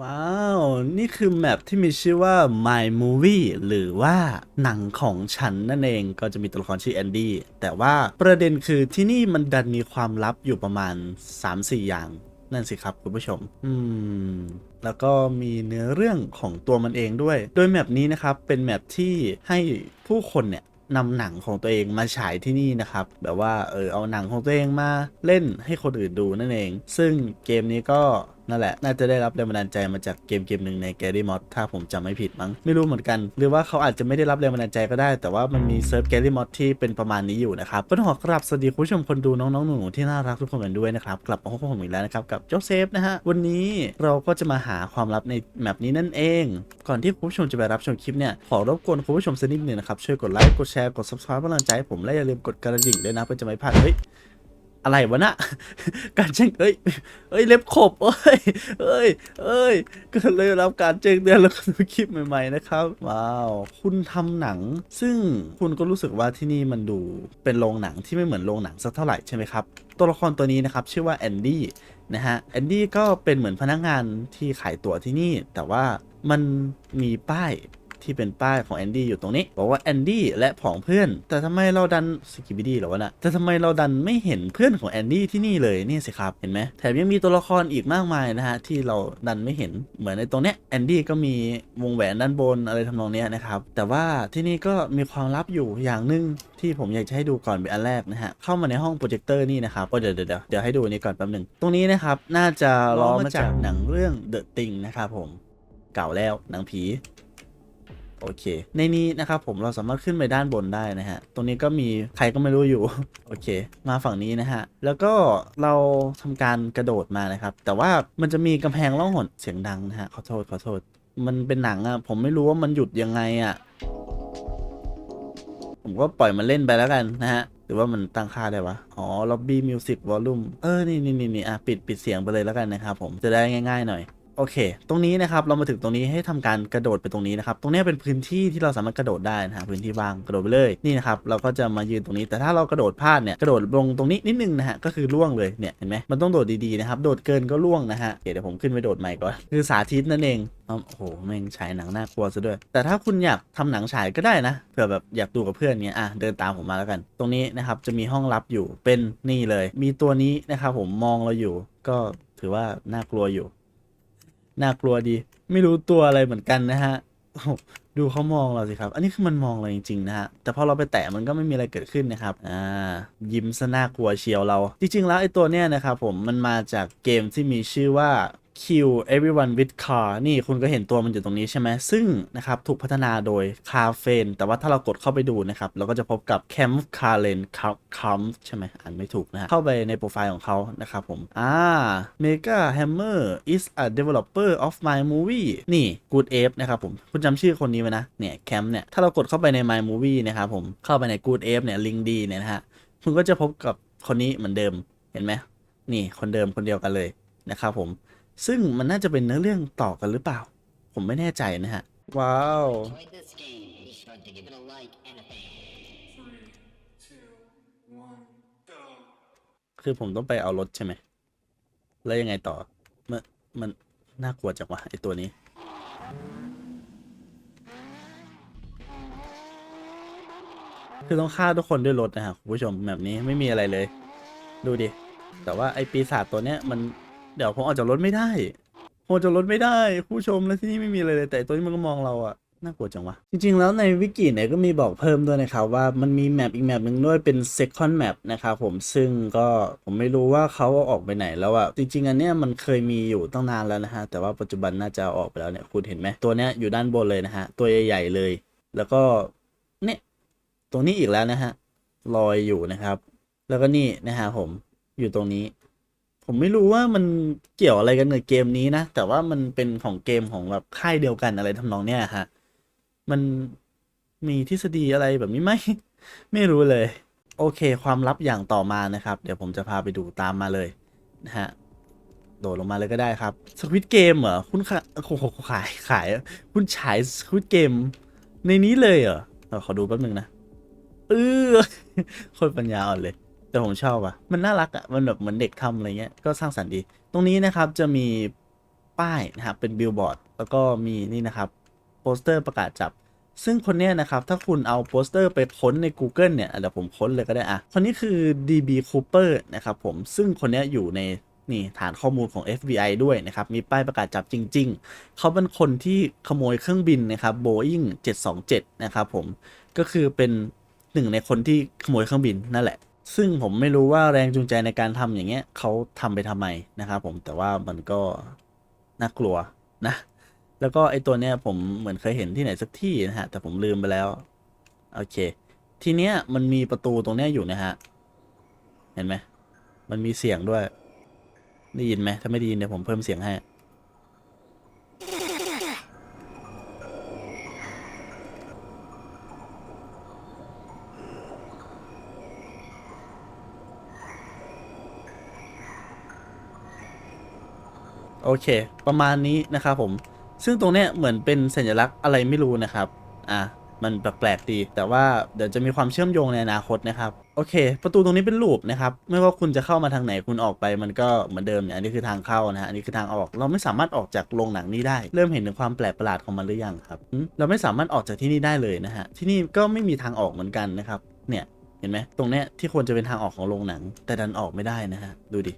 ว้าว นี่คือแมปที่มีชื่อว่า My Movie หรือว่าหนังของฉันนั่นเองก็จะมีตัวละครชื่อแอนดี้แต่ว่าประเด็นคือที่นี่มันดันมีความลับอยู่ประมาณ 3-4 อย่าง นั่นสิครับคุณผู้ชม อืม แล้วก็มีเนื้อเรื่องของตัวมันเองด้วย โดยแมปนี้นะครับ เป็นแมปที่ให้ผู้คนเนี่ยนำหนังของตัวเองมาฉายที่นี่นะครับ แบบว่าเออเอาหนังของตัวเองมาเล่นให้คนอื่นดูนั่นเอง ซึ่งเกมนี้ก็ นั่นแหละ น่าจะได้รับแรงบันดาลใจมาจากเกมเกมหนึ่งใน g a r y Mod ถ้าผมจำไม่ผิดมั้ง ไม่รู้เหมือนกัน หรือว่าเขาอาจจะไม่ได้รับแรงบันดาลใจก็ได้ แต่ว่ามันมีเซิร์ฟ g a r y Mod ที่เป็นประมาณนี้อยู่นะครับก็ต้องขอกราบสวัสดีคุณผู้ชมคนดูน้องๆหนูๆที่น่ารักทุกคนกันด้วยนะครับกลับมาพบกับผมอีกแล้วนะครับกับโจเซฟนะฮะวันนี้เราก็จะมาหาความลับในแมปนี้นั่นเอง ก่อนที่คุณผู้ชมจะไปรับชมคลิปเนี่ยขอรบกวนคุณผู้ชมสักนิดหนึ่งนะครับช่วยกดไลค์กดแชร์กด subscribe กำลังใจให้ผมและอย่าลืมกดกระดิ่งด้วยนะเพื่อจะไม่พลาดเฮ้ย อะไรวะนะการแจ้งเอ้ยเอ้ยเล็บขบเอ้ยเอ้ยเอ้ยก็เลยรับการแจ้งเตือนแล้วก็ดูคลิปใหม่ๆนะครับ ว้าว คุณทำหนัง ซึ่งคุณก็รู้สึกว่าที่นี่มันดูเป็นโรงหนังที่ไม่เหมือนโรงหนังสักเท่าไหร่ใช่ไหมครับ ตัวละครตัวนี้นะครับ ชื่อว่าแอนดี้นะฮะแอนดี้ก็เป็นเหมือนพนักงานที่ขายตั๋วที่นี่ แต่ว่ามันมีป้าย ที่เป็นป้ายของแอนดี้อยู่ตรงนี้ บอกว่าแอนดี้และผองเพื่อน แต่ทำไมเราดันสกิบิดี้หรอวะนะแต่ทำไมเราดันไม่เห็นเพื่อนของแอนดี้ที่นี่เลยนี่สิครับเห็นไหมแถมยังมีตัวละครอีกมากมายนะฮะที่เราดันไม่เห็นเหมือนในตรงเนี้ยแอนดี้ก็มีวงแหวนด้านบนอะไรทำนองเนี้ยนะครับแต่ว่าที่นี่ก็มีความลับอยู่อย่างหนึ่งที่ผมอยากจะให้ดูก่อนเป็นอันแรกนะฮะเข้ามาในห้องโปรเจคเตอร์นี่นะครับโอ้เดี๋ยวเดี๋ยวเดี๋ยวเดี๋ยวให้ดูนี่ก่อนแป๊บหนึ่งตรงนี้นะครับน่าจะล้อมาจากหนังเรื่อง The Thing นะครับผมเก่าแล้วหนังผี โอเค ในนี้นะครับผมเราสามารถขึ้นไปด้านบนได้นะฮะ ตรงนี้ก็มีใครก็ไม่รู้อยู่ โอเค มาฝั่งนี้นะฮะ แล้วก็เราทำการกระโดดมานะครับ แต่ว่ามันจะมีกำแพงล่องหนเสียงดังนะฮะ ขอโทษขอโทษ มันเป็นหนังอะผมไม่รู้ว่ามันหยุดยังไงอะผมก็ปล่อยมันเล่นไปแล้วกันนะฮะหรือว่ามันตั้งค่าได้วะ อ๋อ Lobby Music Volume เออนี่นี่นี่นี่อะ ปิด ปิดเสียงไปเลยแล้วกันนะครับผม จะได้ง่าย ๆ หน่อย โอเค ตรงนี้นะครับเรามาถึงตรงนี้ให้ทำการกระโดดไปตรงนี้นะครับ ตรงนี้เป็นพื้นที่ที่เราสามารถกระโดดได้นะฮะพื้นที่ว่างกระโดดไปเลยนี่นะครับเราก็จะมายืนตรงนี้ แต่ถ้าเรากระโดดพลาดเนี่ยกระโดดลงตรงนี้นิดนึงนะฮะก็คือล่วงเลยเนี่ยเห็นไหมมันต้องโดดดีๆนะครับโดดเกินก็ล่วงนะฮะเดี๋ยวผมขึ้นไปโดดใหม่ก่อนคือสาธิตนั่นเองโอ้โหแม่งฉายหนังน่ากลัวซะด้วย แต่ถ้าคุณอยากทำหนังฉายก็ได้นะเผื่อแบบอยากดูกับเพื่อนเนี้ยอะเดินตามผมมาแล้วกัน ตรงนี้นะครับจะมีห้องลับอยู่เป็นนี่เลย มีตัวนี้นะครับผมมองเราอยู่ ก็ถือว่าน่ากลัวอยู่ น่ากลัวดี ไม่รู้ตัวอะไรเหมือนกันนะฮะดูเขามองเราสิครับ อันนี้คือมันมองเราจริงๆนะฮะ แต่พอเราไปแตะมันก็ไม่มีอะไรเกิดขึ้นนะครับ อ่า ยิ้มซะน่ากลัวเชียวเรา จริงๆแล้วไอ้ตัวเนี้ยนะครับผม มันมาจากเกมที่มีชื่อว่า Kill Everyone with Car นี่คุณก็เห็นตัวมันอยู่ตรงนี้ใช่ไหมซึ่งนะครับถูกพัฒนาโดย c a r f a n แต่ว่าถ้าเรากดเข้าไปดูนะครับเราก็จะพบกับ Camp c a r l e n c a m ใช่ไหมอ่านไม่ถูกนะฮะเข้าไปในโปรไฟล์ของเขานะครับผมอ่า Mega Hammer is a developer of my movie นี่ Good Ape นะครับผมคุณจำชื่อคนนี้ไว้นะเนี่ย Camp เนี่ยถ้าเรากดเข้าไปใน my movie นะครับผมเข้าไปใน Good Ape เนี่ยลิงดีเนี่ยนะฮะคุณก็จะพบกับคนนี้เหมือนเดิมเห็นไหมนี่คนเดิมคนเดียวกันเลยนะครับผม ซึ่งมันน่าจะเป็นเนื้อเรื่องต่อกันหรือเปล่า ผมไม่แน่ใจนะฮะ ว้าว enjoyed this game, be sure to give it a like and a fan. Three, two, one, go. คือผมต้องไปเอารถใช่ไหม แล้วยังไงต่อ มันมันน่ากลัวจังวะไอตัวนี้ คือต้องฆ่าทุกคนด้วยรถนะครับคุณผู้ชมแบบนี้ไม่มีอะไรเลย ดูดิ แต่ว่าไอปีศาจตัวเนี้ยมัน เดี๋ยวผมออกจากรถไม่ได้ผมออกจากรถไม่ได้ ผู้ชมแล้วที่นี่ไม่มีอะไรเลยแต่ตัวนี้มันก็มองเราอะน่ากลัวจังวะ จริง ๆ แล้วในวิกิเนี่ยก็มีบอกเพิ่มด้วยนะครับ ว่ามันมีแมปอีกแมปหนึ่งด้วยเป็น second map นะครับผมซึ่งก็ผมไม่รู้ว่าเขาเอาออกไปไหนแล้วอะจริง ๆ อันเนี้ยมันเคยมีอยู่ตั้งนานแล้วนะฮะ แต่ว่าปัจจุบันน่าจะอออกไปแล้วเนี่ยคุณเห็นไหมตัวเนี้ยอยู่ด้านบนเลยนะฮะ ตัวใหญ่ๆเลย แล้วก็เนี่ยตรงนี้อีกแล้วนะฮะลอยอยู่นะครับ แล้วก็นี่นะฮะผมอยู่ตรงนี้ ผมไม่รู้ว่ามันเกี่ยวอะไรกันกับเกมนี้นะ แต่ว่ามันเป็นของเกมของแบบค่ายเดียวกันอะไรทำนองเนี้ยฮะ มันมีทฤษฎีอะไรแบบนี้ไหม ไม่รู้เลย โอเค ความลับอย่างต่อมานะครับ เดี๋ยวผมจะพาไปดูตามมาเลยนะฮะ โดดลงมาเลยก็ได้ครับสควิตเกมเหรอ คุณขายขายขาย คุณฉายสควิตเกมในนี้เลยเหรอเออขอดูแป๊บนึงนะ เออคนปัญญาอ่อนเลย แต่ผมชอบอะมันน่ารักอะมันแบบเหมือนเด็กทำอะไรเงี้ย ก็สร้างสรรค์ดี ตรงนี้นะครับจะมีป้ายนะครับเป็นบิลบอร์ด แล้วก็มีนี่นะครับโปสเตอร์ประกาศจับ ซึ่งคนเนี้ยนะครับ ถ้าคุณเอาโปสเตอร์ไปค้นใน Google เนี่ยเดี๋ยวผมค้นเลยก็ได้อะคนนี้คือ DB Cooper นะครับผม ซึ่งคนเนี้ยอยู่ในนี่ฐานข้อมูลของ FBI ด้วยนะครับ มีป้ายประกาศจับจริง ๆ เขาเป็นคนที่ขโมยเครื่องบินนะครับ Boeing 727 นะครับผม ก็คือเป็นหนึ่งในคนที่ขโมยเครื่องบินนั่นแหละ ซึ่งผมไม่รู้ว่าแรงจูงใจในการทำอย่างเงี้ยเขาทำไปทำไมนะครับผมแต่ว่ามันก็น่ากลัวนะ แล้วก็ไอตัวเนี้ยผมเหมือนเคยเห็นที่ไหนสักที่นะฮะ แต่ผมลืมไปแล้ว โอเค ทีเนี้ยมันมีประตูตรงเนี้ยอยู่นะฮะ เห็นไหม มันมีเสียงด้วย ได้ยินไหมถ้าไม่ได้ยินเดี๋ยวผมเพิ่มเสียงให้ โอเค ประมาณนี้นะครับผม ซึ่งตรงเนี้ยเหมือนเป็นสัญลักษณ์อะไรไม่รู้นะครับ อะมันแปลกๆดี แต่ว่าเดี๋ยวจะมีความเชื่อมโยงในอนาคตนะครับ โอเค ประตูตรงนี้เป็นลูปนะครับ ไม่ว่าคุณจะเข้ามาทางไหนคุณออกไป มันก็เหมือนเดิมเนี่ย อันนี้คือทางเข้านะฮะ อันนี้คือทางออก เราไม่สามารถออกจากโรงหนังนี้ได้ เริ่มเห็นถึงความแปลกประหลาดของมันหรือยังครับ เราไม่สามารถออกจากที่นี่ได้เลยนะฮะ ที่นี่ก็ไม่มีทางออกเหมือนกันนะครับ เนี่ย เห็นไหมตรงเนี้ยที่ควรจะเป็นทางออกของโรงหนัง แต่ดันออกไม่ได้นะฮะ ดูดิ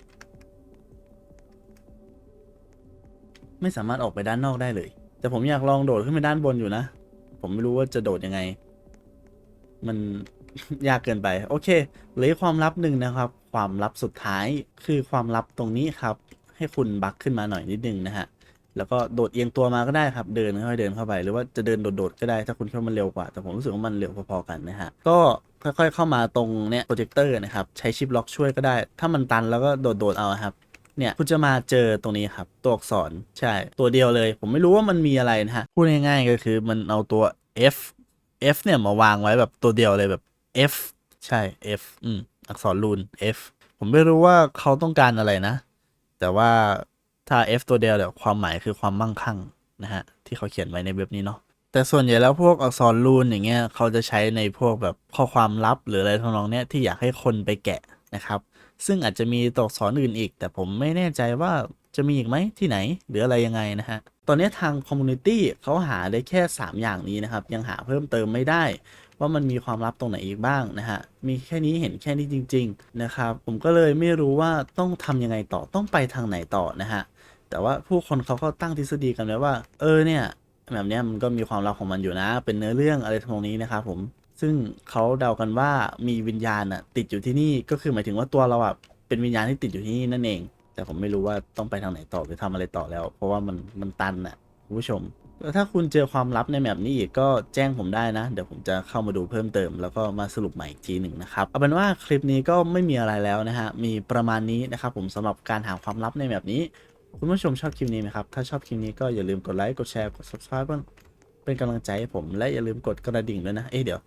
ไม่สามารถออกไปด้านนอกได้เลย แต่ผมอยากลองโดดขึ้นไปด้านบนอยู่นะ ผมไม่รู้ว่าจะโดดยังไง มันยากเกินไป โอเคเหลือความลับหนึ่งนะครับ ความลับสุดท้ายคือความลับตรงนี้ครับ ให้คุณบักขึ้นมาหน่อยนิดนึงนะฮะ แล้วก็โดดเอียงตัวมาก็ได้ครับ เดินค่อยๆเดินเข้าไป หรือว่าจะเดินโดดๆก็ได้ ถ้าคุณคิดว่ามันเร็วกว่า แต่ผมรู้สึกว่ามันเร็วพอๆกันนะฮะ ก็ค่อยๆเข้ามาตรงเนี้ยโปรเจคเตอร์นะครับ ใช้ชิปล็อกช่วยก็ได้ ถ้ามันตันแล้วก็โดดๆเอาครับ เนี่ยคุณจะมาเจอตรงนี้ครับ ตัวอักษรใช่ ตัวเดียวเลย ผมไม่รู้ว่ามันมีอะไรนะฮะ พูดง่ายๆก็คือมันเอาตัว F F เนี่ยมาวางไว้แบบตัวเดียวเลยแบบ F ใช่ F อืมอักษรรูน F ผมไม่รู้ว่าเขาต้องการอะไรนะ แต่ว่าถ้า F ตัวเดียวเดี๋ยความหมายคือความมั่งคั่งนะฮะ ที่เขาเขียนไว้ในเว็บนี้เนาะแต่ส่วนใหญ่แล้วพวกอักษรรูนอย่างเงี้ยเขาจะใช้ในพวกแบบข้อความลับหรืออะไรทำนองเนี้ยที่อยากให้คนไปแกะนะครับ ซึ่งอาจจะมีตัวอักษรอื่นอีก แต่ผมไม่แน่ใจว่าจะมีอีกไหมที่ไหน หรืออะไรยังไงนะฮะ ตอนนี้ทางคอมมูนิตี้เขาหาได้แค่ 3 อย่างนี้นะครับ ยังหาเพิ่มเติมไม่ได้ ว่ามันมีความลับตรงไหนอีกบ้างนะฮะ มีแค่นี้เห็นแค่นี้จริง ๆ นะครับ ผมก็เลยไม่รู้ว่าต้องทำยังไงต่อต้องไปทางไหนต่อนะฮะ แต่ว่าผู้คนเขาก็ตั้งทฤษฎีกันไว้ว่า เออเนี่ยแบบเนี้ยมันก็มีความลับของมันอยู่นะ เป็นเนื้อเรื่องอะไรทำนองนี้นะครับผม ซึ่งเขาเดากันว่ามีวิญญาณอะติดอยู่ที่นี่ก็คือหมายถึงว่าตัวเราอะเป็นวิญญาณที่ติดอยู่ที่นี่นั่นเอง แต่ผมไม่รู้ว่าต้องไปทางไหนต่อหรือทำอะไรต่อแล้ว เพราะว่ามันมันตันอะคุณผู้ชมแล้วถ้าคุณเจอความลับในแบบนี้อีกก็แจ้งผมได้นะ เดี๋ยวผมจะเข้ามาดูเพิ่มเติม แล้วก็มาสรุปใหม่อีกทีหนึ่งนะครับเอาเป็นว่าคลิปนี้ก็ไม่มีอะไรแล้วนะฮะมีประมาณนี้นะครับผมสำหรับการหาความลับในแบบนี้ คุณผู้ชมชอบคลิปนี้ไหมครับถ้าชอบคลิปนี้ก็อย่าลืมกดไลค์กดแชร์กด subscribe เพื่อเป็นกำลังใจให้ผมและอย่าลืมกดกระดิ่งด้วยนะเอ๊ะเดี๋ยว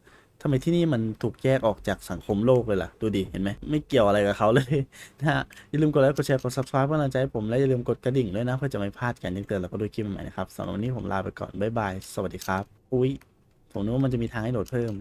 ทำไมที่นี่มันถูกแยกออกจากสังคมโลกเลยล่ะ ดูดิ เห็นไหม ไม่เกี่ยวอะไรกับเขาเลยนะฮะ อย่าลืมกดไลค์ กดแชร์ กด subscribe เพื่เป็นกำลังใจให้ผม และอย่าลืมกดกระดิ่งด้วยนะ เพื่อจะไม่พลาดการแจ้งเตือนแล้วก็ดูคลิปใหม่ๆนะครับสำหรับวันนี้ผมลาไปก่อน บ๊ายบาย สวัสดีครับ อุ้ย ผมนึกว่ามันจะมีทางให้โหลดเพิ่ม